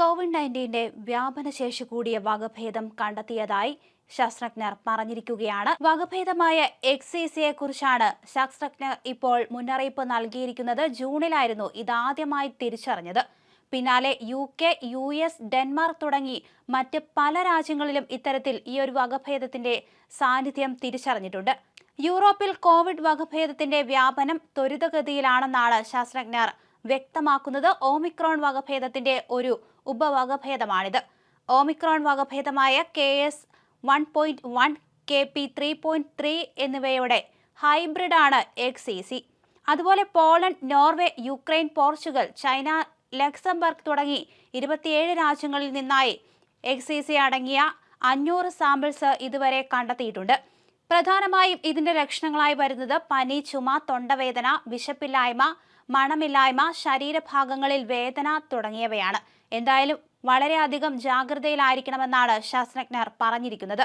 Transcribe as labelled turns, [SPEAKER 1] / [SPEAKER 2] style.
[SPEAKER 1] Covid നയന്റീന്റെ വ്യാപനശേഷി കൂടിയ വകഭേദം കണ്ടെത്തിയതായി ശാസ്ത്രജ്ഞർ പറഞ്ഞിരിക്കുകയാണ്. വകഭേദമായ എക്സൈസിയെ കുറിച്ചാണ് ശാസ്ത്രജ്ഞർ ഇപ്പോൾ മുന്നറിയിപ്പ് നൽകിയിരിക്കുന്നത്. ജൂണിലായിരുന്നു ഇതാദ്യമായി തിരിച്ചറിഞ്ഞത്. പിന്നാലെ U K U S Denmark തുടങ്ങി മറ്റ് പല രാജ്യങ്ങളിലും ഇത്തരത്തിൽ ഈ ഒരു വകഭേദത്തിന്റെ സാന്നിധ്യം തിരിച്ചറിഞ്ഞിട്ടുണ്ട്. യൂറോപ്പിൽ കോവിഡ് വകഭേദത്തിന്റെ വ്യാപനം ത്വരിതഗതിയിലാണെന്നാണ് ശാസ്ത്രജ്ഞർ വ്യക്തമാക്കുന്നത് ഓമിക്രോൺ വകഭേദത്തിന്റെ ഒരു ഉപവകഭേദമാണിത്. Omicron വകഭേദമായ K S one point one K P three point three എന്നിവയുടെ ഹൈബ്രിഡാണ് എക്സ് ഇ സി. അതുപോലെ Poland Norway Ukraine Portugal China Luxembourg തുടങ്ങി ഇരുപത്തിയേഴ് രാജ്യങ്ങളിൽ നിന്നായി എക്സ് അടങ്ങിയ അഞ്ഞൂറ് സാമ്പിൾസ് ഇതുവരെ കണ്ടെത്തിയിട്ടുണ്ട്. പ്രധാനമായും ഇതിന്റെ ലക്ഷണങ്ങളായി വരുന്നത് പനി ചുമ തൊണ്ടവേദന വിശപ്പില്ലായ്മ മണമില്ലായ്മ ശരീരഭാഗങ്ങളിൽ വേദന തുടങ്ങിയവയാണ്. എന്തായാലും വളരെയധികം ജാഗ്രതയിലായിരിക്കണമെന്നാണ് ശാസ്ത്രജ്ഞർ പറഞ്ഞിരിക്കുന്നത്.